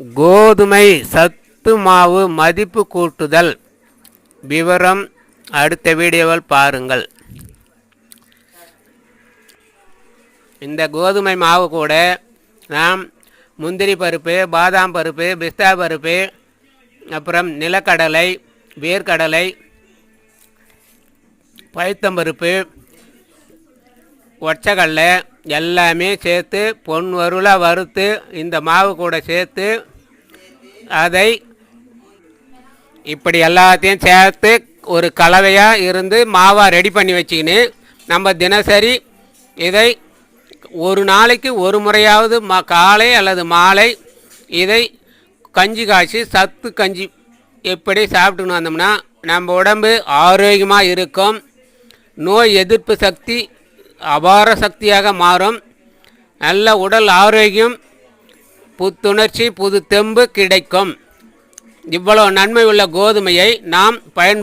கோதுமை சத்து மாவு மதிப்பு கூட்டுதல். விவரம் அடுத்த வீடியோவில் பாருங்கள். இந்த கோதுமை மாவு கூட நாம் முந்திரி பருப்பு பாதாம் பருப்பு பிஸ்தா பருப்பு அப்புறம் நிலக்கடலை வேர்க்கடலை பைத்தம்பருப்பு ஒச்சக்கல்ல எல்லாமே சேர்த்து பொன் வறுவலாக வறுத்து இந்த மாவு கூட சேர்த்து அதை இப்படி எல்லாத்தையும் சேர்த்து ஒரு கலவையாக இருந்து மாவாக ரெடி பண்ணி வச்சுக்கின்னு நம்ம தினசரி இதை ஒரு நாளைக்கு ஒரு முறையாவது மா காலை அல்லது மாலை இதை கஞ்சி காய்ச்சி சத்து கஞ்சி எப்படி சாப்பிட்டுன்னு வந்தோம்னா நம்ம உடம்பு ஆரோக்கியமாக இருக்கும். நோய் எதிர்ப்பு சக்தி அபார சக்தியாக மாறும். நல்ல உடல் ஆரோக்கியம் புத்துணர்ச்சி புது தெம்பு கிடைக்கும். இவ்வளவு நன்மை உள்ள கோதுமையை நாம் பயன்படுத்த